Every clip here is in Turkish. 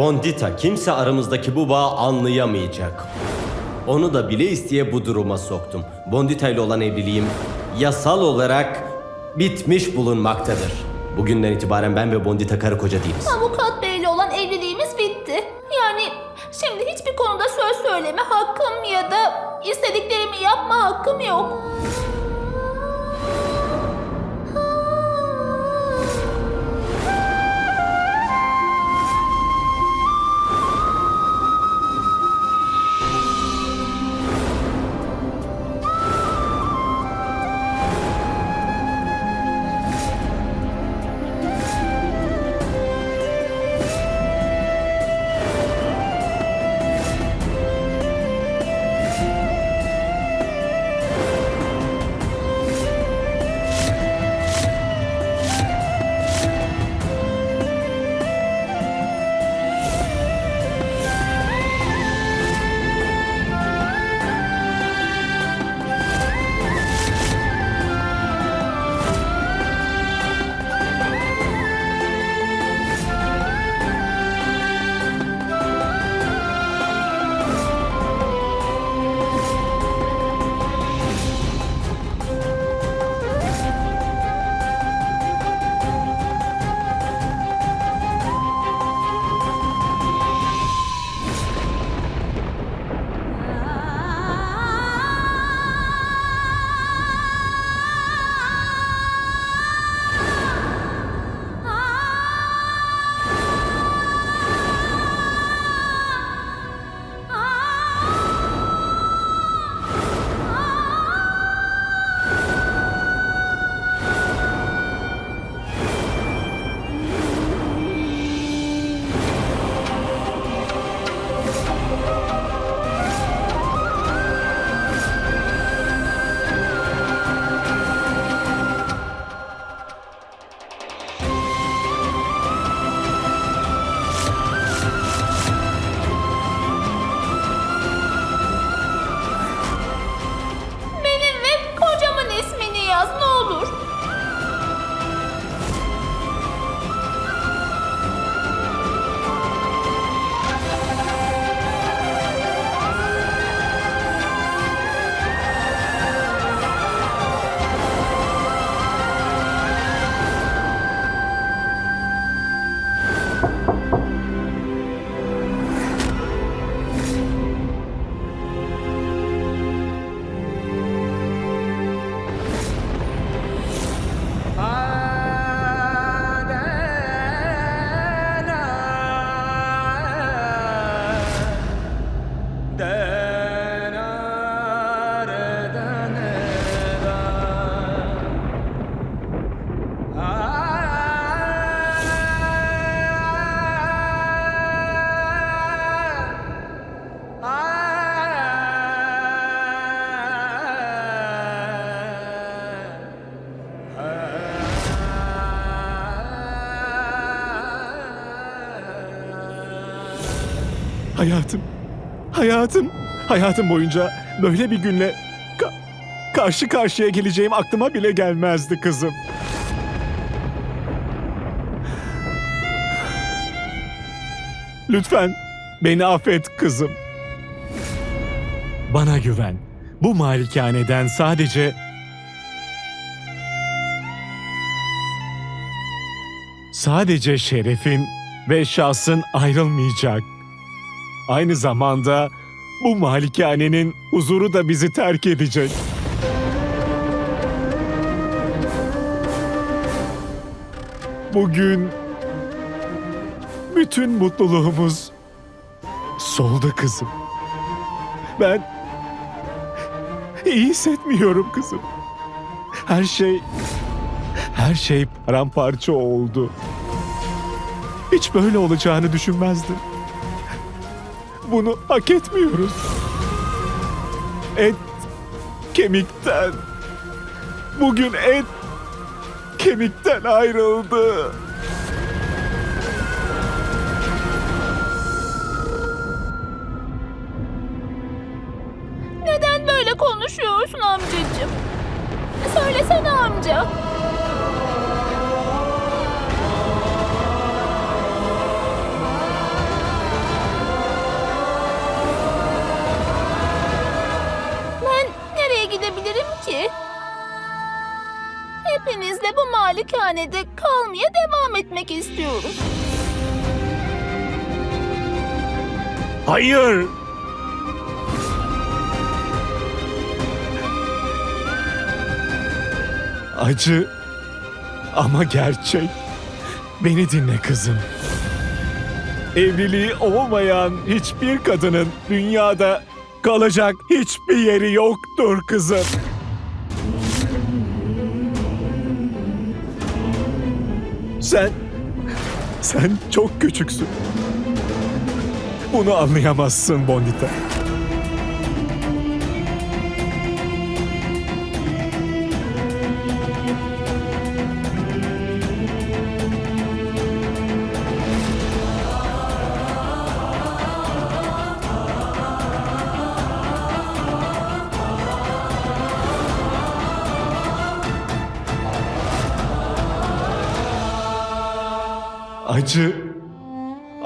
Bondita kimse aramızdaki bu bağı anlayamayacak. Onu da bile isteye bu duruma soktum. Bondita ile olan evliliğim yasal olarak bitmiş bulunmaktadır. Bugünden itibaren ben ve Bondita karı koca değiliz. Avukat beyle olan evliliğimiz bitti. Yani şimdi hiçbir konuda söz söyleme hakkım ya da istediklerimi yapma hakkım yok. Hayatım, hayatım, hayatım boyunca böyle bir günle ka- karşı karşıya geleceğim aklıma bile gelmezdi kızım. Lütfen beni affet kızım. Bana güven. Bu malikaneden sadece sadece şerefin ve şahsın ayrılmayacak. Aynı zamanda bu malikanenin huzuru da bizi terk edecek. Bugün bütün mutluluğumuz soldu kızım. Ben iyi hissetmiyorum kızım. Her şey her şey paramparça oldu. Hiç böyle olacağını düşünmezdim. Bunu hak etmiyoruz. Et kemikten. Bugün et kemikten ayrıldı. Neden böyle konuşuyorsun amcacığım? Söylesene amca. Hepinizle bu malikanede kalmaya devam etmek istiyorum. Hayır! Acı ama gerçek. Beni dinle kızım. Evliliği olmayan hiçbir kadının dünyada kalacak hiçbir yeri yoktur kızım. Sen sen çok küçüksün. Bunu anlayamazsın Bondita.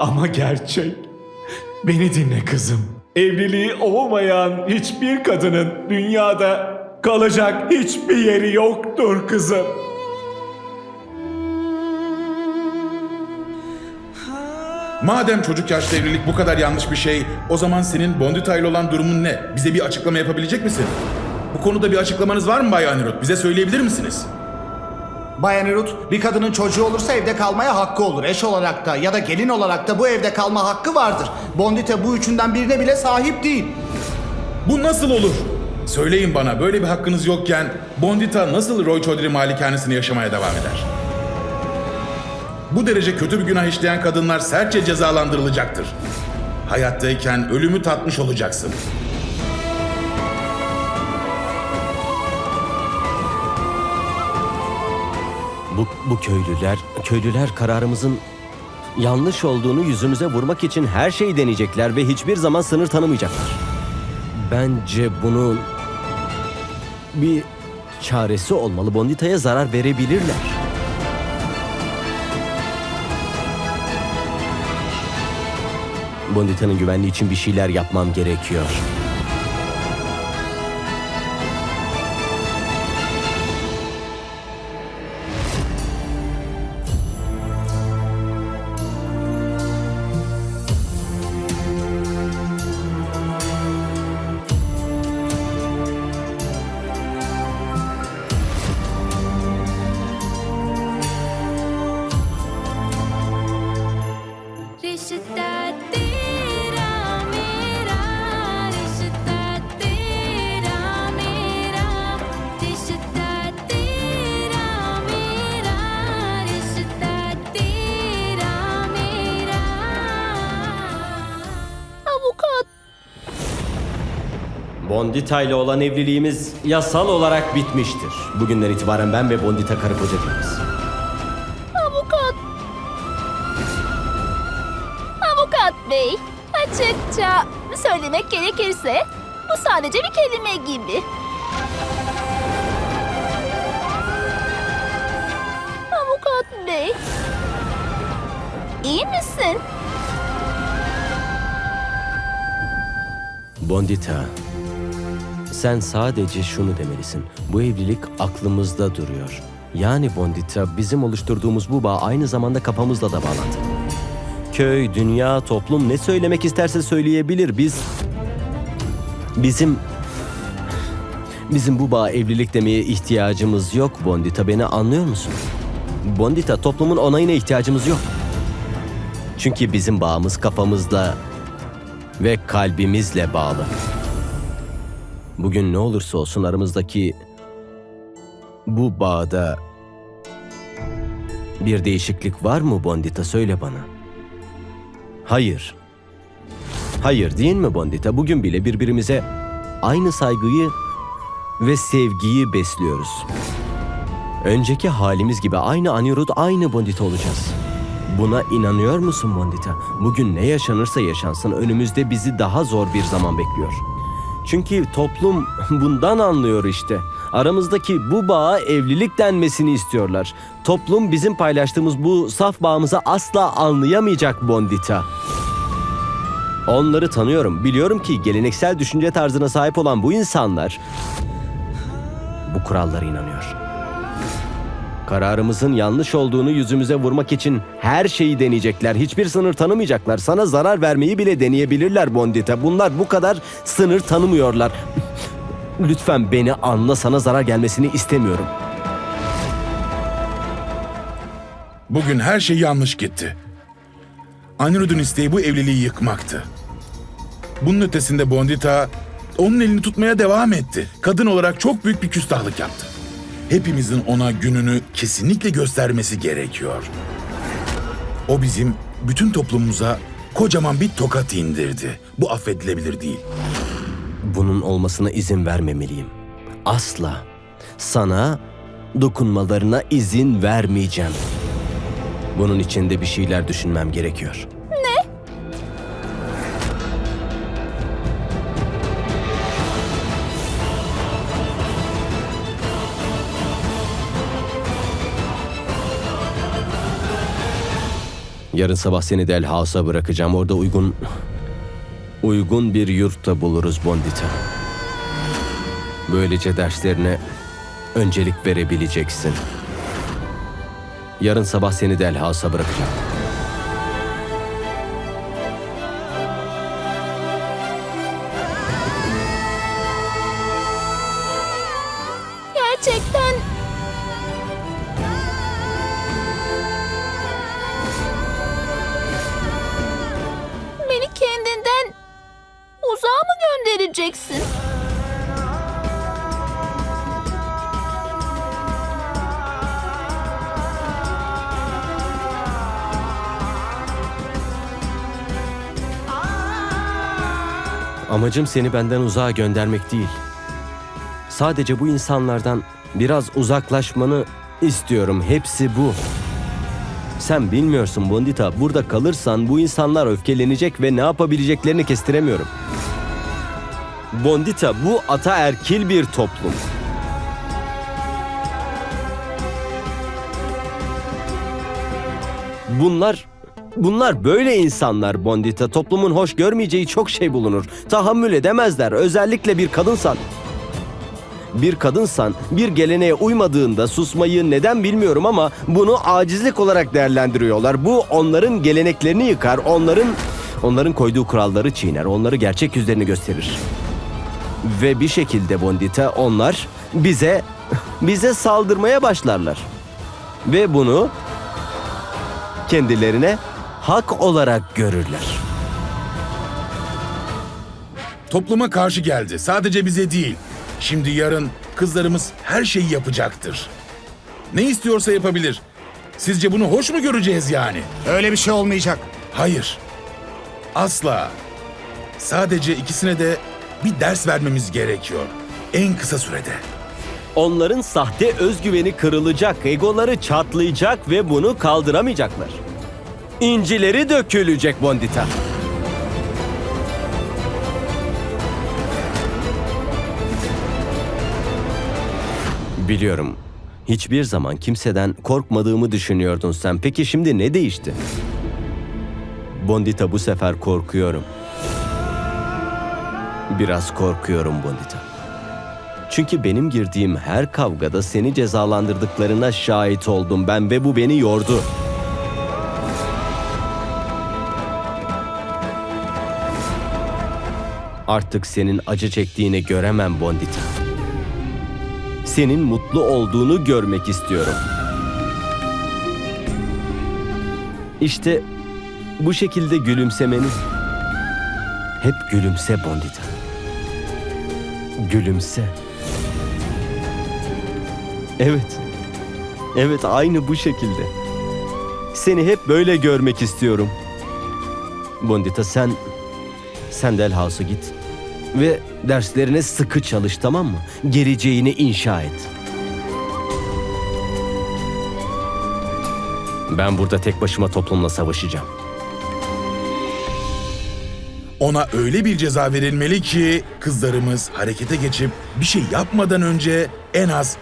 Ama gerçek. Beni dinle kızım. Evliliği olmayan hiçbir kadının dünyada kalacak hiçbir yeri yoktur kızım. Madem çocuk yaşta evlilik bu kadar yanlış bir şey, o zaman senin Bondita ile olan durumun ne? Bize bir açıklama yapabilecek misin? Bu konuda bir açıklamanız var mı Bay Anirudh? Bize söyleyebilir misiniz? Bayan Erut, bir kadının çocuğu olursa evde kalmaya hakkı olur. Eş olarak da ya da gelin olarak da bu evde kalma hakkı vardır. Bondite bu üçünden birine bile sahip değil. Bu nasıl olur? Söyleyin bana böyle bir hakkınız yokken Bondita nasıl Roy Chaudhry malikanesinde yaşamaya devam eder? Bu derece kötü bir günah işleyen kadınlar sertçe cezalandırılacaktır. Hayattayken ölümü tatmış olacaksın. Bu, bu köylüler, köylüler kararımızın yanlış olduğunu yüzümüze vurmak için her şeyi deneyecekler ve hiçbir zaman sınır tanımayacaklar. Bence bunun bir çaresi olmalı. Bondita'ya zarar verebilirler. Bondita'nın güvenliği için bir şeyler yapmam gerekiyor. Bondita ile olan evliliğimiz yasal olarak bitmiştir. Bugünden itibaren ben ve Bondita karı koca değiliz. avukat. Avukat bey, açıkça söylemek gerekirse bu sadece bir kelime gibi. Avukat bey, iyi misin? Bondita, sen sadece şunu demelisin. Bu evlilik aklımızda duruyor. Yani Bondita, bizim oluşturduğumuz bu bağ aynı zamanda kafamızla da bağlantılı. Köy, dünya, toplum ne söylemek isterse söyleyebilir. Biz... Bizim... Bizim bu bağ evlilik demeye ihtiyacımız yok Bondita. Beni anlıyor musun? Bondita, toplumun onayına ihtiyacımız yok. Çünkü bizim bağımız kafamızla ve kalbimizle bağlı. Bugün ne olursa olsun aramızdaki bu bağda bir değişiklik var mı Bondita söyle bana. Hayır. Hayır değil mi Bondita? Bugün bile birbirimize aynı saygıyı ve sevgiyi besliyoruz. Önceki halimiz gibi aynı Anirudh, aynı Bondita olacağız. Buna inanıyor musun Bondita? Bugün ne yaşanırsa yaşansın önümüzde bizi daha zor bir zaman bekliyor. Çünkü toplum bundan anlıyor işte. Aramızdaki bu bağa evlilik denmesini istiyorlar. Toplum bizim paylaştığımız bu saf bağımızı asla anlayamayacak Bondita. Onları tanıyorum. Biliyorum ki geleneksel düşünce tarzına sahip olan bu insanlar bu kurallara inanıyor. Kararımızın yanlış olduğunu yüzümüze vurmak için her şeyi deneyecekler. Hiçbir sınır tanımayacaklar. Sana zarar vermeyi bile deneyebilirler Bondita. Bunlar bu kadar sınır tanımıyorlar. Lütfen beni anla sana zarar gelmesini istemiyorum. Bugün her şey yanlış gitti. Anirud'un isteği bu evliliği yıkmaktı. Bunun ötesinde Bondita onun elini tutmaya devam etti. Kadın olarak çok büyük bir küstahlık yaptı. Hepimizin ona gününü kesinlikle göstermesi gerekiyor. O bizim bütün toplumumuza kocaman bir tokat indirdi. Bu affedilebilir değil. Bunun olmasına izin vermemeliyim. Asla. Sana dokunmalarına izin vermeyeceğim. Bunun için de bir şeyler düşünmem gerekiyor. Yarın sabah seni Del bırakacağım. Orada uygun uygun bir yurtta buluruz Bondita. Böylece derslerine öncelik verebileceksin. Yarın sabah seni Del bırakacağım. Göndereceksin? Amacım seni benden uzağa göndermek değil. Sadece bu insanlardan biraz uzaklaşmanı istiyorum. Hepsi bu. Sen bilmiyorsun Bondita. Burada kalırsan bu insanlar öfkelenecek ve ne yapabileceklerini kestiremiyorum. Bondita bu ataerkil bir toplum. Bunlar Bunlar böyle insanlar Bondita. Toplumun hoş görmeyeceği çok şey bulunur. Tahammül edemezler. Özellikle bir kadınsan. Bir kadınsan bir geleneğe uymadığında susmayı neden bilmiyorum ama bunu acizlik olarak değerlendiriyorlar. Bu onların geleneklerini yıkar. Onların onların koyduğu kuralları çiğner. Onları gerçek yüzlerini gösterir. Ve bir şekilde Bondita onlar bize bize saldırmaya başlarlar. Ve bunu kendilerine hak olarak görürler. Topluma karşı geldi. Sadece bize değil. Şimdi yarın kızlarımız her şeyi yapacaktır. Ne istiyorsa yapabilir. Sizce bunu hoş mu göreceğiz yani? Öyle bir şey olmayacak. Hayır. Asla. Sadece ikisine de bir ders vermemiz gerekiyor. En kısa sürede. Onların sahte özgüveni kırılacak, egoları çatlayacak ve bunu kaldıramayacaklar. İncileri dökülecek Bondita. Biliyorum. Hiçbir zaman kimseden korkmadığımı düşünüyordun sen. Peki şimdi ne değişti? Bondita bu sefer korkuyorum. Biraz korkuyorum Bondita. Çünkü benim girdiğim her kavgada seni cezalandırdıklarına şahit oldum ben ve bu beni yordu. Artık senin acı çektiğini göremem Bondita. Senin mutlu olduğunu görmek istiyorum. İşte bu şekilde gülümsemeni. Hep gülümse Bondita. Gülümse. Evet. Evet aynı bu şekilde. Seni hep böyle görmek istiyorum. Bondita sen sen Del House'a git ve derslerine sıkı çalış tamam mı? Geleceğini inşa et. Ben burada tek başıma toplumla savaşacağım. Ona öyle bir ceza verilmeli ki kızlarımız harekete geçip bir şey yapmadan önce en az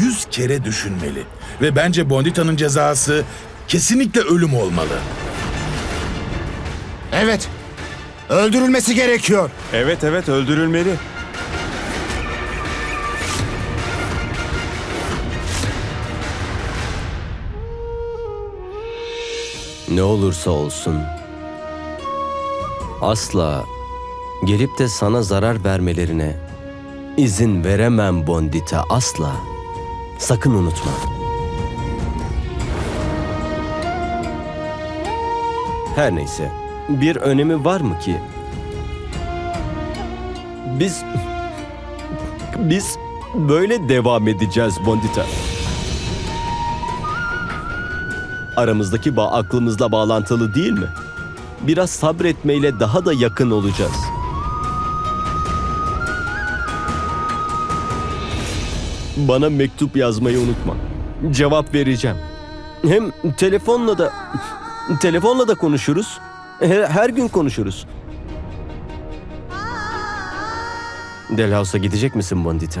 100 kere düşünmeli. Ve bence Bondita'nın cezası kesinlikle ölüm olmalı. Evet. Öldürülmesi gerekiyor. Evet evet öldürülmeli. Ne olursa olsun asla gelip de sana zarar vermelerine izin veremem Bondita asla. Sakın unutma. Her neyse, bir önemi var mı ki? Biz biz böyle devam edeceğiz Bondita. Aramızdaki bağ aklımızla bağlantılı değil mi? Biraz sabretmeyle daha da yakın olacağız. Bana mektup yazmayı unutma. Cevap vereceğim. Hem telefonla da telefonla da konuşuruz. Her, gün konuşuruz. Delhouse'a gidecek misin Bondita?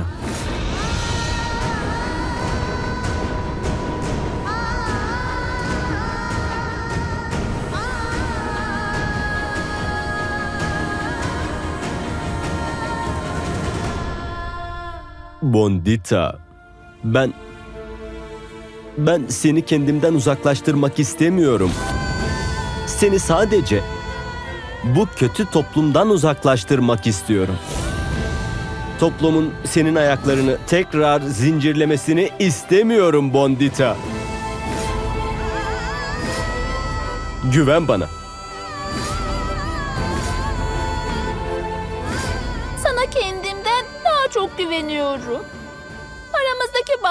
Bondita, ben ben seni kendimden uzaklaştırmak istemiyorum. Seni sadece bu kötü toplumdan uzaklaştırmak istiyorum. Toplumun senin ayaklarını tekrar zincirlemesini istemiyorum Bondita. Güven bana.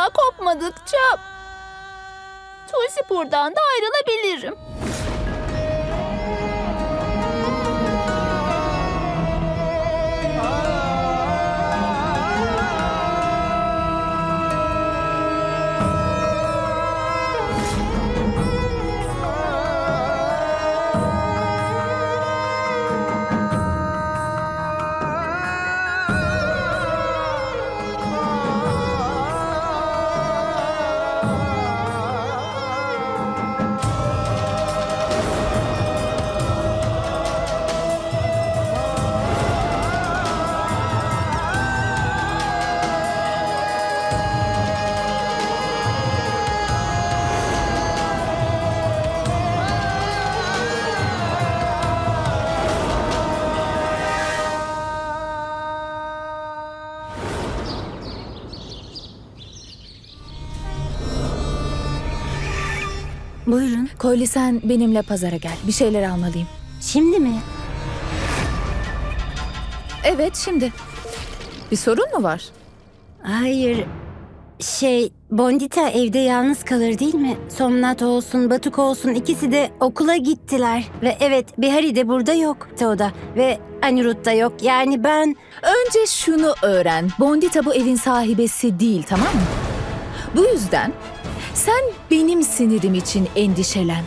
Kopmadıkça Tuysipur'dan da ayrılabilirim. Kolli sen benimle pazara gel. Bir şeyler almalıyım. Şimdi mi? Evet şimdi. Bir sorun mu var? Hayır. Şey, Bondita evde yalnız kalır değil mi? Somnat olsun, Batuk olsun ikisi de okula gittiler. Ve evet, Bihari de burada yok. Teoda ve Anirudh da yok. Yani ben... Önce şunu öğren. Bondita bu evin sahibesi değil tamam mı? Bu yüzden sen benim sinirim için endişelen.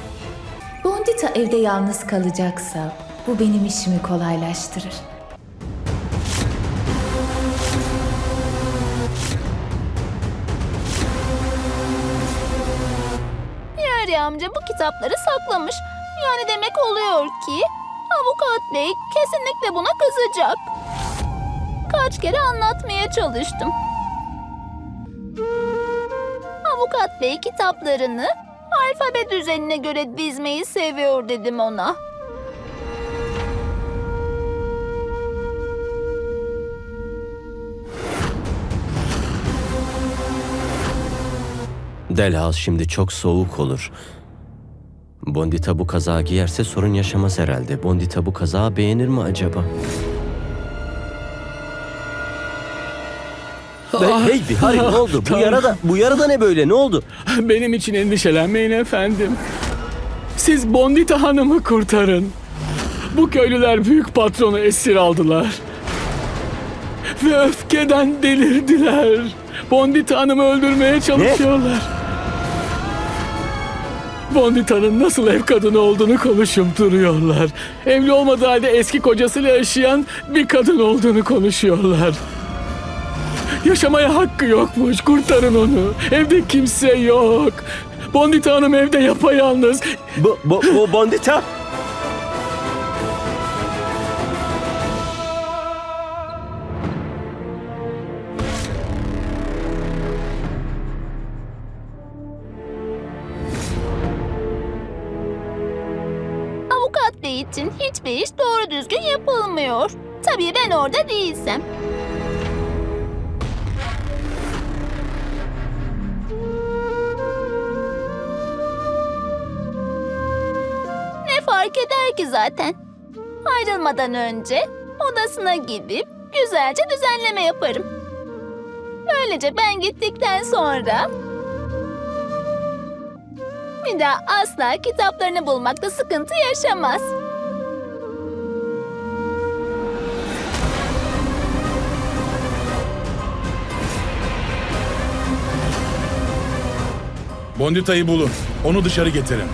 Bondita evde yalnız kalacaksa bu benim işimi kolaylaştırır. Yari amca bu kitapları saklamış. Yani demek oluyor ki avukat bey kesinlikle buna kızacak. Kaç kere anlatmaya çalıştım. Avukat bey kitaplarını alfabe düzenine göre dizmeyi seviyor dedim ona. Delhouse şimdi çok soğuk olur. Bondita bu kazağı giyerse sorun yaşamaz herhalde. Bondita bu kazağı beğenir mi acaba? Hey, hey Bihari ne oldu? Bu Tanrım. yarada, bu yarada ne böyle? Ne oldu? Benim için endişelenmeyin efendim. Siz Bondita Hanım'ı kurtarın. Bu köylüler büyük patronu esir aldılar. Ve öfkeden delirdiler. Bondita Hanım'ı öldürmeye çalışıyorlar. Bondita'nın nasıl ev kadını olduğunu konuşup duruyorlar. Evli olmadığı halde eski kocasıyla yaşayan bir kadın olduğunu konuşuyorlar. Yaşamaya hakkı yokmuş. Kurtarın onu. Evde kimse yok. Bondita Hanım evde yapayalnız. Bu, bu, bu Bondita. için hiçbir iş doğru düzgün yapılmıyor. Tabii ben orada değilsem. Fark eder ki zaten? Ayrılmadan önce odasına gidip güzelce düzenleme yaparım. Böylece ben gittikten sonra bir daha asla kitaplarını bulmakta sıkıntı yaşamaz. Bondita'yı bulun. Onu dışarı getirin.